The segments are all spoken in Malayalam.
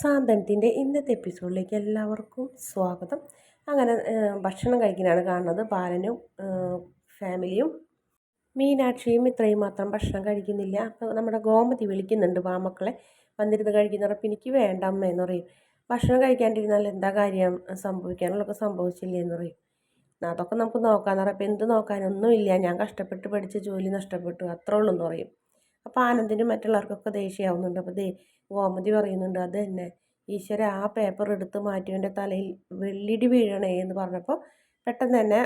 സാന്ത്വനത്തിന്റെ ഇന്നത്തെ എപ്പിസോഡിലേക്ക് എല്ലാവർക്കും സ്വാഗതം. അങ്ങനെ ഭക്ഷണം കഴിക്കാനാണ് കാണുന്നത്. ബാലനും ഫാമിലിയും മീനാക്ഷിയും ഇത്രയും മാത്രം ഭക്ഷണം കഴിക്കുന്നില്ല. അപ്പോൾ നമ്മുടെ ഗോമതി വിളിക്കുന്നുണ്ട് വാമക്കളെ വന്നിരുന്ന് കഴിക്കുന്ന അപ്പം എനിക്ക് വേണ്ട അമ്മ എന്ന് പറയും. ഭക്ഷണം കഴിക്കാണ്ടിരുന്നാൽ എന്താ കാര്യം? സംഭവിക്കാനുള്ളതൊക്കെ സംഭവിച്ചില്ല എന്ന് പറയും. അതൊക്കെ നമുക്ക് നോക്കാമെന്ന് പറയും. അപ്പോൾ എന്ത് നോക്കാനൊന്നുമില്ല. ഞാൻ കഷ്ടപ്പെട്ട് പഠിച്ച ജോലി നഷ്ടപ്പെട്ടു. അത്രേ ഉള്ളൂ എന്ന് പറയും. അപ്പോൾ ആനന്ദിനും മറ്റുള്ളവർക്കൊക്കെ ദേഷ്യമാവുന്നുണ്ട് അപ്പോൾ ദേ ഗോമതി പറയുന്നുണ്ട് അത് തന്നെ ഈശ്വര ആ പേപ്പർ എടുത്ത് മാറ്റിയവന്റെ തലയിൽ വെള്ളിടി വീഴണേ എന്ന് പറഞ്ഞപ്പോൾ പെട്ടെന്ന് തന്നെ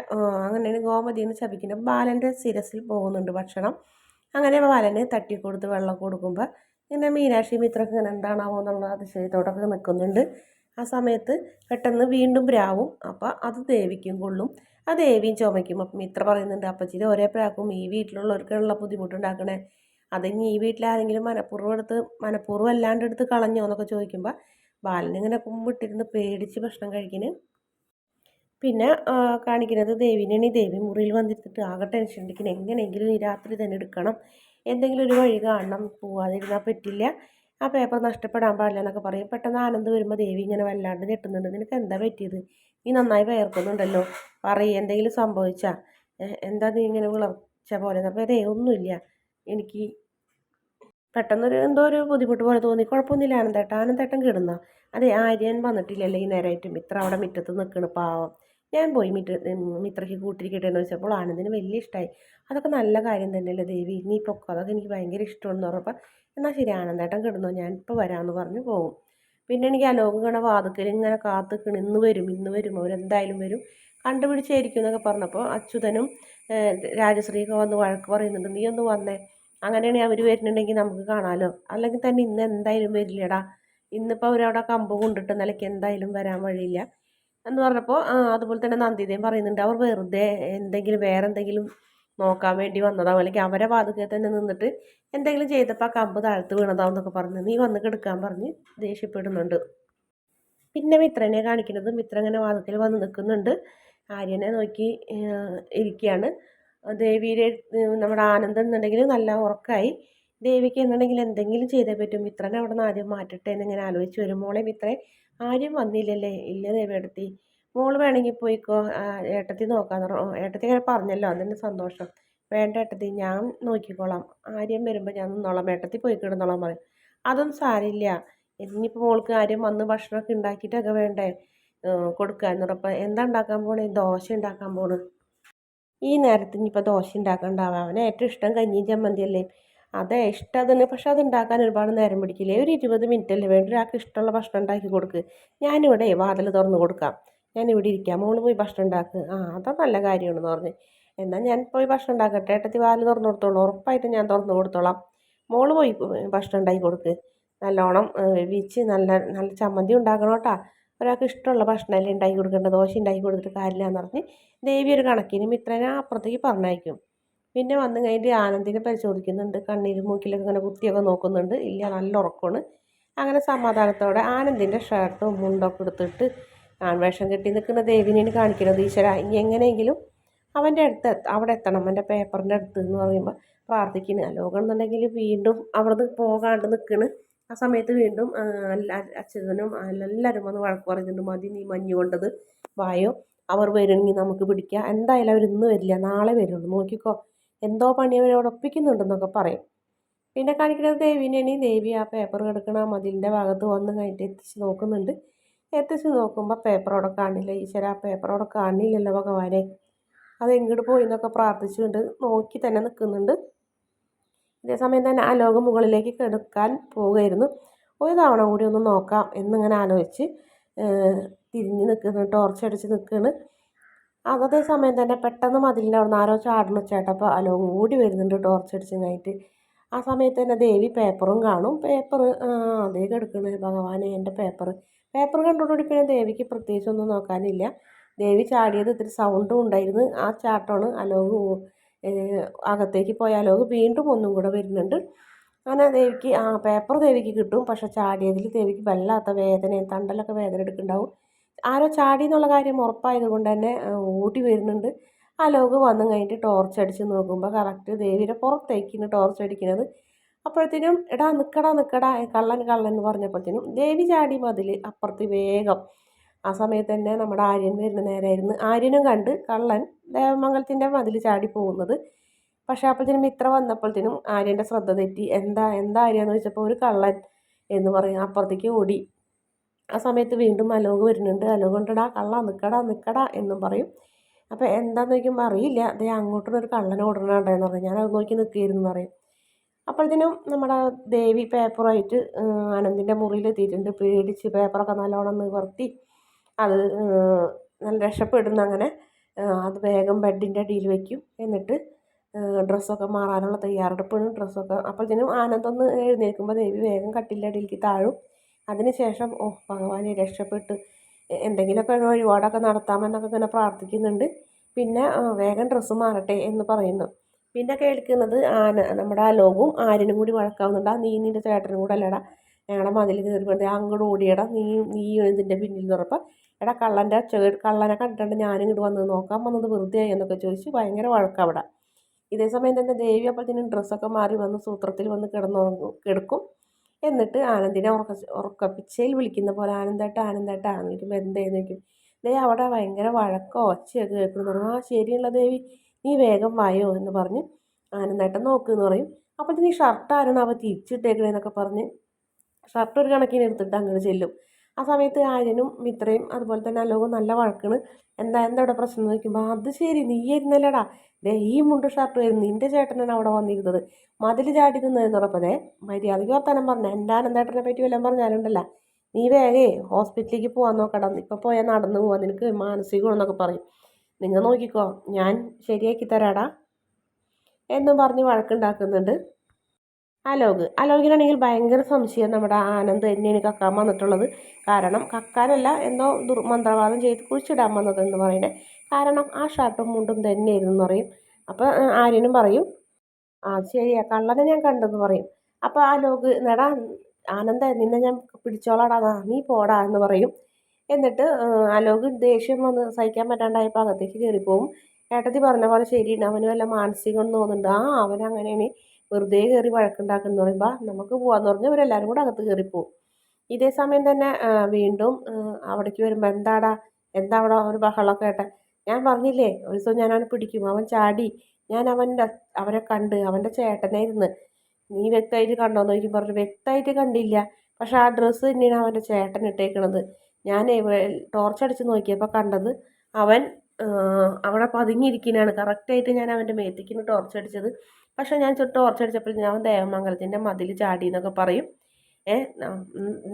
അങ്ങനെ ഗോമതിന്ന് ശപിക്കുന്നു. ബാലന്റെ ശിരസിൽ പോകുന്നുണ്ട് ഭക്ഷണം. അങ്ങനെ ബാലന് തട്ടിക്കൊടുത്ത് വെള്ളം കൊടുക്കുമ്പോൾ ഇങ്ങനെ മീനാക്ഷി മിത്രക്ക് ഇങ്ങനെ എന്താണാവോ എന്നുള്ള അതിശയത്തോടൊക്കെ നിൽക്കുന്നുണ്ട് ആ സമയത്ത് പെട്ടെന്ന് വീണ്ടും പ്രാവും അപ്പോൾ അത് ദേവിക്കും കൊള്ളും. ആ ദേവിയും ചുമയ്ക്കും. അപ്പം മിത്ര പറയുന്നുണ്ട് അപ്പച്ചിരി ഒരേ പ്രാക്കും ഈ വീട്ടിലുള്ളവർക്കുള്ള ബുദ്ധിമുട്ടുണ്ടാക്കണേ. അതിനി ഈ വീട്ടിലാരെങ്കിലും മനഃപൂർവം എടുത്ത് മനഃപൂർവം അല്ലാണ്ട് എടുത്ത് കളഞ്ഞോ എന്നൊക്കെ ചോദിക്കുമ്പോൾ ബാലനിങ്ങനെ കുമ്പിട്ടിരുന്ന് പേടിച്ച് ഭക്ഷണം കഴിക്കുന്നു പിന്നെ കാണിക്കുന്നത് ദേവിനെയാണ് ഈ ദേവി മുറിയിൽ വന്നിരുന്നിട്ട് ആകെ ടെൻഷൻ ഉണ്ടെങ്കിൽ എങ്ങനെയെങ്കിലും ഈ രാത്രി തന്നെ എടുക്കണം. എന്തെങ്കിലും ഒരു വഴി കാണണം. പോവാതിരുന്നാൽ പറ്റില്ല. ആ പേപ്പർ നഷ്ടപ്പെടാൻ പാടില്ല എന്നൊക്കെ പറയും. പെട്ടെന്ന് ആനന്ദ് വരുമ്പോൾ ദേവി ഇങ്ങനെ വല്ലാണ്ട് ഞെട്ടുന്നുണ്ട്. നിനക്ക് എന്താ പറ്റിയത്? നീ നന്നായി വേർക്കുന്നുണ്ടല്ലോ പറയും എന്തെങ്കിലും സംഭവിച്ചാ. എന്താ നീ ഇങ്ങനെ വിളർച്ച പോലെ? അപ്പോൾ അതേ ഒന്നുമില്ല. എനിക്ക് പെട്ടെന്നൊരു എന്തോ ഒരു ബുദ്ധിമുട്ട് പോലെ തോന്നി. കുഴപ്പമൊന്നുമില്ല. ആനന്ദേട്ട ആനന്ദേട്ടൻ കിടന്ന? അതെ ആര്യൻ വന്നിട്ടില്ലല്ലേ ഈ നേരമായിട്ട് മിത്ര അവിടെ മുറ്റത്ത് നിൽക്കണ് പാവം. ഞാൻ പോയി മിറ്റ മിത്രയ്ക്ക് കൂട്ടിരിക്കട്ടെ എന്ന് വെച്ചപ്പോൾ ആനന്ദിന് വലിയ ഇഷ്ടമായി അതൊക്കെ നല്ല കാര്യം തന്നെയല്ലേ ദേവി? നീ പൊക്കോ? അതൊക്കെ എനിക്ക് ഭയങ്കര ഇഷ്ടമാണെന്ന് പറഞ്ഞപ്പോൾ എന്നാൽ ശരി ആനന്ദേട്ടൻ കിടന്നോ? ഞാൻ ഇപ്പോൾ വരാമെന്ന് പറഞ്ഞ് പോകും പിന്നെ എനിക്ക് അലോക് കണ വാതുക്കൽ ഇങ്ങനെ കാത്തുക്കണ്. ഇന്ന് വരും ഇന്ന് വരും. അവരെന്തായാലും വരും. കണ്ടുപിടിച്ചായിരിക്കും എന്നൊക്കെ പറഞ്ഞപ്പോൾ അച്യുതനും രാജശ്രീയൊക്കെ വന്ന് വഴക്ക് പറയുന്നുണ്ട്. നീ ഒന്ന് വന്നേ. അങ്ങനെയാണെങ്കിൽ അവർ വരുന്നുണ്ടെങ്കിൽ നമുക്ക് കാണാമല്ലോ അല്ലെങ്കിൽ തന്നെ ഇന്ന് എന്തായാലും വരില്ലടാ. ഇന്നിപ്പോൾ അവരവിടെ കമ്പ് കൊണ്ടിട്ട് നിലയ്ക്ക് എന്തായാലും വരാൻ വഴിയില്ല. എന്ന് പറഞ്ഞപ്പോൾ അതുപോലെ തന്നെ നന്ദിതയും പറയുന്നുണ്ട് അവർ വെറുതെ എന്തെങ്കിലും വേറെ എന്തെങ്കിലും നോക്കാൻ വേണ്ടി വന്നതാവും. അല്ലെങ്കിൽ അവരെ വാതുക്കെ തന്നെ നിന്നിട്ട് എന്തെങ്കിലും ചെയ്തപ്പോൾ ആ കമ്പ് താഴ്ത്ത് വീണതാവും എന്നൊക്കെ പറഞ്ഞ് നീ വന്ന് കെടുക്കാൻ പറഞ്ഞ് ദേഷ്യപ്പെടുന്നുണ്ട്. പിന്നെ മിത്രനെ കാണിക്കുന്നത് മിത്രം ഇങ്ങനെ വാതുക്കൽ വന്ന് നിൽക്കുന്നുണ്ട്. ആര്യനെ നോക്കി ഇരിക്കുകയാണ്. ദേവിയുടെ നമ്മുടെ ആനന്ദം എന്നുണ്ടെങ്കിൽ നല്ല ഉറക്കമായി ദേവിക്ക് എന്നുണ്ടെങ്കിൽ എന്തെങ്കിലും ചെയ്തേ പറ്റും. മിത്രനെ അവിടെ നിന്ന് ആദ്യം മാറ്റട്ടെ എന്നിങ്ങനെ ആലോചിച്ച് വരും. മോളെ മിത്രേ ആരും വന്നില്ലല്ലേ? ഇല്ല ദേവി അടുത്തി മോൾ വേണമെങ്കിൽ പോയിക്കോ. ഏട്ടത്തി നോക്കാന്ന് പറഞ്ഞു ഏട്ടത്തി അങ്ങനെ പറഞ്ഞല്ലോ. അതിന്റെ സന്തോഷം. വേണ്ട ഏട്ടത്തി ഞാൻ നോക്കിക്കോളാം. ആര്യം വരുമ്പോൾ ഞാൻ നിന്നോളാം. ഏട്ടത്തി പോയി കിടന്നോളാം പറയും. അതൊന്നും സാരില്ല ഇനിയിപ്പോൾ മോൾക്ക് ആര്യം വന്ന് ഭക്ഷണമൊക്കെ ഉണ്ടാക്കിയിട്ടൊക്കെ വേണ്ടേ? കൊടുക്കാൻ പറഞ്ഞപ്പോൾ എന്താ ഉണ്ടാക്കാൻ പോണേ? ദോശ ഉണ്ടാക്കാൻ പോണ്. ഈ നേരത്ത് ഇനിയിപ്പോൾ ദോശ ഉണ്ടാക്കണ്ടാവാം അവന് ഏറ്റവും ഇഷ്ടം കഞ്ഞിയും ചമ്മന്തിയല്ലേ അതെ ഇഷ്ടം അതിന്. പക്ഷെ അത് ഉണ്ടാക്കാൻ ഒരുപാട് നേരം പിടിക്കില്ലേ? ഒരു ഇരുപത് മിനിറ്റ് അല്ലേ? വേണ്ട? ഒരാൾക്ക് ഇഷ്ടമുള്ള ഭക്ഷണം ഉണ്ടാക്കി കൊടുക്ക്. ഞാനിവിടെ വാതിൽ തുറന്ന് കൊടുക്കാം. ഞാൻ ഇവിടെ ഇരിക്കാം. മോൾ പോയി ഭക്ഷണം ഉണ്ടാക്കുക ആ അതാ നല്ല കാര്യമാണെന്ന് പറഞ്ഞ്. എന്നാൽ ഞാൻ പോയി ഭക്ഷണം ഉണ്ടാക്കട്ടെ ഏട്ടത്തി വാൽ തുറന്ന് കൊടുത്തോളൂ. ഉറപ്പായിട്ട് ഞാൻ തുറന്നു കൊടുത്തോളാം. മോൾ പോയി ഭക്ഷണം ഉണ്ടാക്കി കൊടുക്ക്. നല്ലോണം വെച്ച് നല്ല നല്ല ചമ്മന്തി ഉണ്ടാക്കണം കേട്ടോ. ഒരാൾക്ക് ഇഷ്ടമുള്ള ഭക്ഷണമല്ലേ ഉണ്ടാക്കി കൊടുക്കേണ്ടത്? ദോശ ഉണ്ടാക്കി കൊടുത്തിട്ട് കാര്യമില്ല എന്ന് പറഞ്ഞ് ദേവി ഒരു കണക്കിന് മിത്രനെ അപ്പുറത്തേക്ക് പറഞ്ഞയക്കും. പിന്നെ വന്നു കഴിഞ്ഞിട്ട് ആനന്ദിനെ പരിശോധിക്കുന്നുണ്ട്. കണ്ണീര് മൂക്കിലൊക്കെ ഇങ്ങനെ കുത്തിയൊക്കെ നോക്കുന്നുണ്ട്. ഇല്ല നല്ല ഉറക്കമാണ്. അങ്ങനെ സമാധാനത്തോടെ ആനന്ദിന്റെ ഷർട്ടും മുണ്ടൊക്കെ എടുത്തിട്ട് ആൺവേഷം കെട്ടി നിൽക്കുന്ന ദേവിനെയാണ് കാണിക്കുന്നത് ഈശ്വര. എങ്ങനെയെങ്കിലും അവന്റെ അടുത്ത് അവിടെ എത്തണം. അവന്റെ പേപ്പറിന്റെ അടുത്ത് എന്ന് പറയുമ്പോൾ പ്രാർത്ഥിക്കുന്നു അലോകണമെന്നുണ്ടെങ്കിൽ വീണ്ടും അവിടുന്ന് പോകാണ്ട് നിൽക്കണ്. ആ സമയത്ത് വീണ്ടും അച്യുതനും എല്ലാവരും വന്ന് വഴക്ക് പറയുന്നുണ്ട് മതി നീ മഞ്ഞ് കൊണ്ടത് വായോ അവർ വരുമെങ്കിൽ നമുക്ക് പിടിക്കാം. എന്തായാലും അവർ ഇന്ന് വരില്ല നാളെ വരുള്ളൂ. നോക്കിക്കോ എന്തോ പണി അവരോട് ഒപ്പിക്കുന്നുണ്ടെന്നൊക്കെ പറയും. പിന്നെ കാണിക്കുന്നത് ദേവീനേണി ദേവി ആ പേപ്പർ കിടക്കണ മതിലിന്റെ ഭാഗത്ത് വന്ന് കഴിഞ്ഞിട്ട് എത്തിച്ച് നോക്കുന്നുണ്ട്. എത്തിച്ച് നോക്കുമ്പോൾ പേപ്പർ അവിടെ കാണില്ല. ഈശ്വര ആ പേപ്പർ അവിടെ കാണില്ലല്ലോ ഭഗവാനെ. അത് എങ്ങോട്ട് പോയി എന്നൊക്കെ പ്രാർത്ഥിച്ചുകൊണ്ട് നോക്കി തന്നെ നിൽക്കുന്നുണ്ട്. ഇതേസമയം തന്നെ ആ ലോകം മുകളിലേക്ക് കെടുക്കാൻ പോവുകയായിരുന്നു. ഒരു തവണ കൂടി ഒന്ന് നോക്കാം എന്നിങ്ങനെ ആലോചിച്ച് തിരിഞ്ഞ് നിൽക്കുന്നു ടോർച്ച് അടിച്ച് നിൽക്കുകയാണ്. അതേ സമയം തന്നെ പെട്ടെന്ന് മതിലിന്റെ അവിടെ നിന്ന് ആരോ ചാടുന്ന ചേട്ടപ്പോൾ അലോ ഓടി വരുന്നുണ്ട് ടോർച്ച് അടിച്ചതായിട്ട് ആ സമയത്ത് തന്നെ ദേവി പേപ്പറും കാണും. പേപ്പർ അതേ കിടക്കണേ ഭഗവാനെ എന്റെ പേപ്പർ പേപ്പർ കണ്ടോടുകൂടി പിന്നെ ദേവിക്ക് പ്രത്യേകിച്ചൊന്നും നോക്കാനില്ല. ദേവി ചാടിയത് ഇത്തിരി സൗണ്ടും ഉണ്ടായിരുന്നു. ആ ചാട്ടമാണ് അലോക് അകത്തേക്ക് പോയാലോ? വീണ്ടും ഒന്നും കൂടെ വരുന്നുണ്ട്. അങ്ങനെ ദേവിക്ക് ആ പേപ്പർ ദേവിക്ക് കിട്ടും. പക്ഷെ ചാടിയതിൽ ദേവിക്ക് വല്ലാത്ത വേദനയും തണ്ടലൊക്കെ വേദന എടുക്കുന്നുണ്ടാവും. ആരോ ചാടി എന്നുള്ള കാര്യം ഉറപ്പായത് കൊണ്ട് തന്നെ ഓടി വരുന്നുണ്ട്. ആ ലോക് വന്ന് കഴിഞ്ഞിട്ട് ടോർച്ച് അടിച്ച് നോക്കുമ്പോൾ കറക്റ്റ് ദേവിയുടെ പുറത്തേക്കിന് ടോർച്ച് അടിക്കുന്നത്. അപ്പോഴത്തേനും എടാ നിൽക്കടാ നിൽക്കടാ കള്ളൻ കള്ളൻ എന്ന് പറഞ്ഞപ്പോഴത്തേനും ദേവി ചാടി മതിൽ അപ്പുറത്ത് വേഗം. ആ സമയത്ത് തന്നെ നമ്മുടെ ആര്യൻ വരുന്ന നേരമായിരുന്നു ആര്യനും കണ്ട് കള്ളൻ ദേവമംഗലത്തിന്റെ മതിൽ ചാടി പോകുന്നത്. പക്ഷേ അപ്പോഴത്തേനും മിത്ര വന്നപ്പോഴത്തേനും ആര്യന്റെ ശ്രദ്ധ തെറ്റി. എന്താ എന്താ ആര്യ എന്ന് ചോദിച്ചപ്പോൾ ഒരു കള്ളൻ എന്ന് പറയും അപ്പുറത്തേക്ക് ഓടി. ആ സമയത്ത് വീണ്ടും അലോക് വരുന്നുണ്ട്. അലോക് കൊണ്ടടാ കള്ള നിൽക്കടാ നിൽക്കടാ എന്നും പറയും. അപ്പോൾ എന്താണെന്ന് ചോദിക്കുമ്പോൾ അറിയില്ല. അതേ അങ്ങോട്ടും ഒരു കള്ളൻ ഓടണുണ്ടെന്ന് പറയും ഞാൻ അത് നോക്കി നിൽക്കുകയായിരുന്നു പറയും. അപ്പോഴത്തേനും നമ്മുടെ ദേവി പേപ്പറായിട്ട് അനന്തിന്റെ മുറിയിൽ എത്തിയിട്ടുണ്ട്. പേടിച്ച് പേപ്പറൊക്കെ നല്ലോണം നിവർത്തി. അത് നല്ല രക്ഷപ്പെടുന്നു അങ്ങനെ. അത് വേഗം ബെഡിന്റെ അടിയിൽ വയ്ക്കും എന്നിട്ട് ഡ്രസ്സൊക്കെ മാറാനുള്ള തയ്യാറെടുപ്പാണ് ഡ്രസ്സൊക്കെ അപ്പോഴത്തേനും ആനന്ദൊന്ന് എഴുന്നേൽക്കുമ്പോൾ ദേവി വേഗം കട്ടിലിന്റെ അടിയിലേക്ക് താഴും. അതിനുശേഷം ഓ ഭഗവാനെ രക്ഷപ്പെട്ട് എന്തെങ്കിലുമൊക്കെ വഴിപാടൊക്കെ നടത്താമെന്നൊക്കെ ഇങ്ങനെ പ്രാർത്ഥിക്കുന്നുണ്ട്. പിന്നെ വേഗം ഡ്രസ്സ് മാറട്ടെ എന്ന് പറയുന്നു. പിന്നെ കേൾക്കുന്നത് ആന നമ്മുടെ അലോകും ആരിനും കൂടി വഴക്കാവുന്നുണ്ട്. നീ നിന്റെ ചേട്ടനും കൂടെ അല്ലടാ. ഞങ്ങളുടെ മതിൽ കയറി അങ്ങോട്ട് ഓടിയടാ. നീ നീ ഇതിന്റെ പിന്നിൽ നിറപ്പം എടാ കള്ളന്റെ ചേ കള്ളനെ കണ്ടിട്ടുണ്ട് ഞാനും ഇങ്ങോട്ട് വന്നത് നോക്കാൻ വന്നത് വെറുതെ എന്നൊക്കെ ചോദിച്ച് ഭയങ്കര വഴക്കവിടെ ഇതേ സമയം തന്നെ ദേവി അപ്പോഴത്തേനും ഡ്രസ്സൊക്കെ മാറി വന്ന് സൂത്രത്തിൽ വന്ന് കിടന്നുറങ്ങും കിടക്കും. എന്നിട്ട് ആനന്ദിനെ ഉറക്ക ഉറക്കപ്പിച്ചയിൽ വിളിക്കുന്ന പോലെ ആനന്ദേട്ട ആനന്ദേട്ട വിളിക്കുമ്പോൾ എന്തേന്ന് ചോദിക്കും. ദേ അവിടെ ഭയങ്കര വഴക്കോ ഒച്ചയൊക്കെ കേൾക്കുന്നു പറഞ്ഞു ആ ശരിയുള്ള ദേവി നീ വേഗം വായോ എന്ന് പറഞ്ഞ് ആനന്ദേട്ടൻ നോക്കുമെന്ന് പറയും. അപ്പോൾ നീ ഷർട്ട് ആരാണ് അവ തിരിച്ചിട്ടേക്കണേന്നൊക്കെ പറഞ്ഞ് ഷർട്ട് ഒരു കണക്കിന് എടുത്തിട്ട് അങ്ങോട്ട് ചെല്ലും. ആ സമയത്ത് ആര്യനും മിത്രയും അതുപോലെ തന്നെ അലോകും നല്ല വഴക്കാണ്. എന്താ എന്താ ഇവിടെ പ്രശ്നം എന്ന് ചോദിക്കുമ്പോൾ അത് ശരി നീ ഇരുന്നല്ലടാ ദേ ഈ മുണ്ട് ഷർട്ട് വരുന്നു നിന്റെ ചേട്ടനാണ് അവിടെ വന്നിരുന്നത്. മതിൽ ചാടി നിന്നതെന്ന് പറഞ്ഞപ്പോൾ ദേ മര്യാദയ്ക്ക് വർത്താനം പറഞ്ഞു. എന്റെ ആനന്ദേട്ടനെ പറ്റി വല്ലതും പറഞ്ഞാലുണ്ടല്ല. നീ വേഗേ ഹോസ്പിറ്റലിലേക്ക് പോകാൻ നോക്കടാ. ഇപ്പം പോയാൽ നടന്നു പോവാൻ നിനക്ക് മാനസികമാണെന്നൊക്കെ പറയും. നിങ്ങൾ നോക്കിക്കോ. ഞാൻ ശരിയാക്കി തരാടാ. എന്നും പറഞ്ഞ് വഴക്കുണ്ടാക്കുന്നുണ്ട്. അലോക് അലോകിനാണെങ്കിൽ ഭയങ്കര സംശയം നമ്മുടെ ആനന്ദ് തന്നെയാണ് കക്കാൻ വന്നിട്ടുള്ളത്. കാരണം കക്കാനല്ല എന്തോ ദുർമന്ത്രവാദം ചെയ്ത് കുഴിച്ചിടാൻ വന്നത് എന്ന് പറയുന്നത് കാരണം ആ ഷർട്ടും മുണ്ടും തന്നെയായിരുന്നു എന്ന് പറയും. അപ്പോൾ ആര്യനും പറയും ആ ശരിയാ കള്ളനെ ഞാൻ കണ്ടെന്ന് പറയും. അപ്പോൾ അലോക് നേടാ ആനന്ദ നിന്നെ ഞാൻ പിടിച്ചോളാടാ നീ പോടാ എന്ന് പറയും. എന്നിട്ട് അലോക് ദേഷ്യം വന്ന് സഹിക്കാൻ പറ്റാണ്ടായപ്പോൾ അകത്തേക്ക് കയറിപ്പോവും ഏട്ടത്തി പറഞ്ഞ പോലെ ശരിയുണ്ട് അവന് വല്ല മാനസികം തോന്നുന്നുണ്ട്. ആ അവനങ്ങനെയാണ് വെറുതെ കയറി വഴക്കുണ്ടാക്കുന്നു പറയുമ്പോൾ നമുക്ക് പോകാമെന്ന് പറഞ്ഞ് ഇവരെല്ലാവരും കൂടെ അകത്ത് കയറിപ്പോവും ഇതേ സമയം തന്നെ വീണ്ടും അവിടേക്ക് വരുമ്പോൾ എന്താടാ? എന്താ അവിടെ ഒരു ബഹളമൊക്കെ കേട്ടെ ഞാൻ പറഞ്ഞില്ലേ ഒരു ദിവസം ഞാൻ അവനെ പിടിക്കും അവൻ ചാടി. ഞാൻ അവന്റെ അവനെ കണ്ട് അവന്റെ ചേട്ടനായിരുന്നു നീ വ്യക്തമായിട്ട് കണ്ടോ എന്ന് ചോദിക്കും പറഞ്ഞു വ്യക്തമായിട്ട് കണ്ടില്ല. പക്ഷെ ആ ഡ്രസ്സ് തന്നെയാണ് അവന്റെ ചേട്ടൻ ഇട്ടേക്കണത്. ഞാൻ ടോർച്ചടിച്ച് നോക്കിയപ്പോൾ കണ്ടത് അവൻ അവിടെ പതുങ്ങിയിരിക്കുന്നതാണ് കറക്റ്റായിട്ട് ഞാൻ അവന്റെ മേത്തേക്കിന് ടോർച്ചടിച്ചത് പക്ഷേ ഞാൻ ടോർച്ച് അടിച്ചപ്പോൾ ഞാൻ ദേവമംഗലത്തിന്റെ മതിൽ ചാടി എന്നൊക്കെ പറയും. ഏ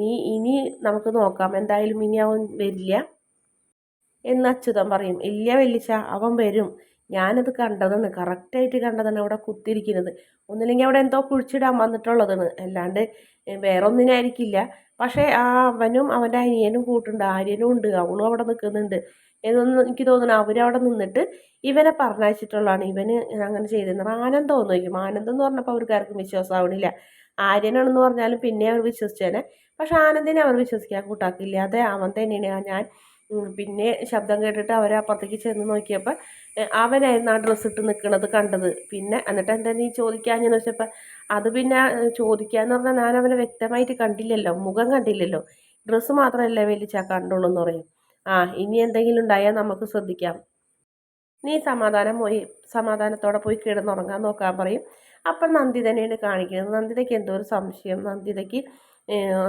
നീ ഇനി നമുക്ക് നോക്കാം. എന്തായാലും ഇനി അവൻ വരില്ല എന്ന് അച്യുതൻ പറയും. ഇല്ല വെല്ലിച്ച അവൻ വരും. ഞാനത് കണ്ടതാണ് കറക്റ്റായിട്ട് കണ്ടതാണ് അവിടെ കുത്തിയിരിക്കുന്നത്. ഒന്നില്ലെങ്കിൽ അവിടെ എന്തോ കുഴിച്ചിടാൻ വന്നിട്ടുള്ളതാണ്. അല്ലാണ്ട് വേറെ ഒന്നിനായിരിക്കില്ല പക്ഷേ ആ അവനും അവന്റെ അനിയനും കൂട്ടുണ്ട് ആര്യനും ഉണ്ട് അവളും അവിടെ നിൽക്കുന്നുണ്ട്. എന്നൊന്നും എനിക്ക് തോന്നുന്നു അവരവിടെ നിന്നിട്ട് ഇവനെ പറഞ്ഞയച്ചിട്ടുള്ളതാണ്. ഇവന് അങ്ങനെ ചെയ്തെന്ന് ആനന്ദം ഒന്ന് ചോദിക്കും ആനന്ദം എന്ന് പറഞ്ഞപ്പോൾ അവർക്ക് ആർക്കും വിശ്വാസമാവണില്ല. ആര്യനാണെന്ന് പറഞ്ഞാലും പിന്നെ അവർ വിശ്വസിച്ചേനെ. പക്ഷെ ആനന്ദിനെ അവർ വിശ്വസിക്കാൻ കൂട്ടാക്കില്ല. അതെ അവൻ തന്നെയാണ്. ഞാൻ പിന്നെ ശബ്ദം കേട്ടിട്ട് അവർ അപ്പുറത്തേക്ക് ചെന്ന് നോക്കിയപ്പോൾ അവനായിരുന്നു ആ ഡ്രസ്സ് ഇട്ട് നിൽക്കുന്നത് കണ്ടത്. പിന്നെ എന്നിട്ട് എന്താ നീ ചോദിക്കാഞ്ഞെന്ന് വെച്ചപ്പോൾ അത് പിന്നെ ചോദിക്കാന്ന് പറഞ്ഞാൽ ഞാൻ അവനെ വ്യക്തമായിട്ട് കണ്ടില്ലല്ലോ മുഖം കണ്ടില്ലല്ലോ. ഡ്രസ്സ് മാത്രമല്ലേ വലിച്ചാൽ കണ്ടുള്ളൂ എന്ന് പറയും. ആ ഇനി എന്തെങ്കിലും ഉണ്ടായാൽ നമുക്ക് ശ്രദ്ധിക്കാം. നീ സമാധാനം പോയി സമാധാനത്തോടെ പോയി കിടന്നുറങ്ങാൻ നോക്കാൻ പറയും. അപ്പം നന്ദി തന്നെയാണ് കാണിക്കുന്നത്. നന്ദിതയ്ക്ക് എന്തോ ഒരു സംശയം? നന്ദിതയ്ക്ക്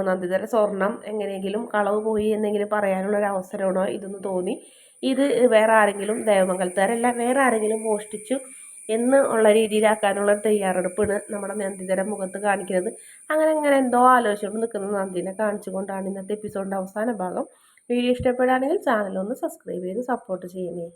നന്ദിതയുടെ സ്വർണം എങ്ങനെയെങ്കിലും കളവ് പോയി എന്നെങ്കിലും പറയാനുള്ള ഒരു അവസരമാണോ ഇതെന്ന് തോന്നി. ഇത് വേറെ ആരെങ്കിലും ദേവമംഗലത്തുകാരല്ല വേറെ ആരെങ്കിലും മോഷ്ടിച്ചു എന്ന് ഉള്ള രീതിയിലാക്കാനുള്ള തയ്യാറെടുപ്പാണ് നമ്മുടെ നന്ദിതരം മുഖത്ത് കാണിക്കുന്നത്. അങ്ങനെ അങ്ങനെ എന്തോ ആലോചിച്ചുകൊണ്ട് നിൽക്കുന്ന നന്ദിനെ കാണിച്ചുകൊണ്ടാണ് ഇന്നത്തെ എപ്പിസോഡിന്റെ അവസാന ഭാഗം. വീഡിയോ ഇഷ്ടപ്പെടുകയാണെങ്കിൽ ചാനൽ ഒന്ന് സബ്സ്ക്രൈബ് ചെയ്ത് സപ്പോർട്ട് ചെയ്യണേ.